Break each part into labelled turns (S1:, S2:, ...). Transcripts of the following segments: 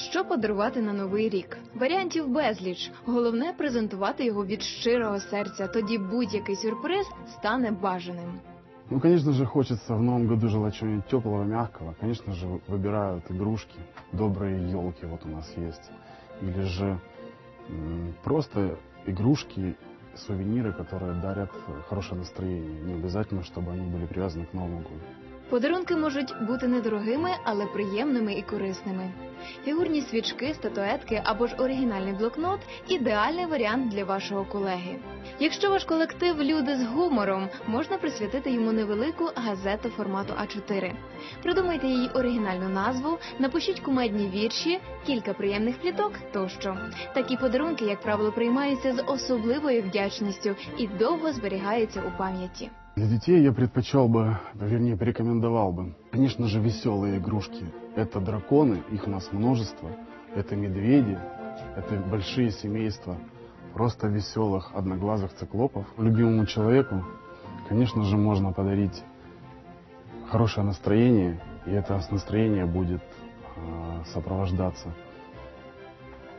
S1: Що подарувати на новий рік? Варіантів безліч. Головне презентувати його від щирого серця. Тоді будь-який сюрприз стане бажаним.
S2: Ну, конечно же, хочется в новом году желать чего-нибудь теплого, мягкого. Конечно же, выбирают игрушки, добрые елки вот у нас есть. Или же м, просто игрушки, сувениры, которые дарят хорошее настроение. Не обязательно, чтобы они были привязаны к Новому году.
S1: Подарунки можуть бути недорогими, але приємними і корисними. Фігурні свічки, статуетки або ж оригінальний блокнот ідеальний варіант для вашого колеги. Якщо ваш колектив люди з гумором, можна присвятити йому невелику газету формату А4. Придумайте їй оригінальну назву, напишіть кумедні вірші, кілька приємних пліток тощо. Такі подарунки, як правило, приймаються з особливою вдячністю і довго зберігаються у пам'яті.
S2: Для детей я предпочел бы, вернее, порекомендовал бы, конечно же, веселые игрушки. Это драконы, их у нас множество. Это медведи, это большие семейства просто веселых одноглазых циклопов. Любимому человеку, конечно же, можно подарить хорошее настроение, и это настроение будет э, сопровождаться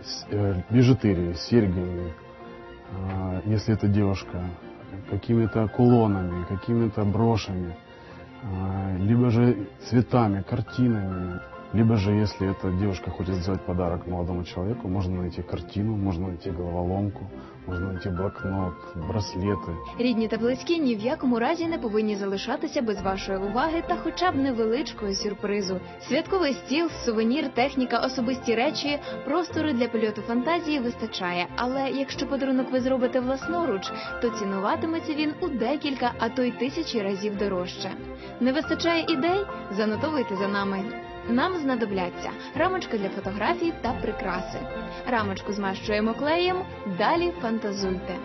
S2: с- э, бижутерией, серьгами, а, если это девушка, какими-то кулонами, какими-то брошами, либо же цветами, картинами, либо же, если эта девушка хочет сделать подарок молодому человеку, можно найти картину, можно найти головоломку, можно найти блокнот, браслеты.
S1: Рідні та близькі ні в якому разі не повинні залишатися без вашої уваги та хоча б невеличкого сюрпризу. Святковий стіл, сувенір, техніка, особисті речі, простору для польоту фантазії вистачає. Але якщо подарунок ви зробите власноруч, то цінуватиметься він у декілька, а то й тисячі разів дорожче. Не вистачає ідей? Занотовуйте за нами. Нам знадобляться рамочка для фотографій та прикраси. Рамочку змащуємо клеєм, далі фантазуйте.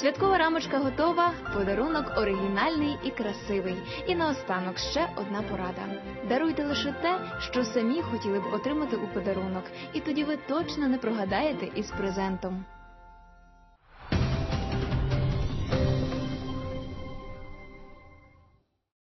S1: Святкова рамочка готова, подарунок оригінальний і красивий. І наостанок ще одна порада: даруйте лише те, що самі хотіли б отримати у подарунок, і тоді ви точно не прогадаєте із презентом.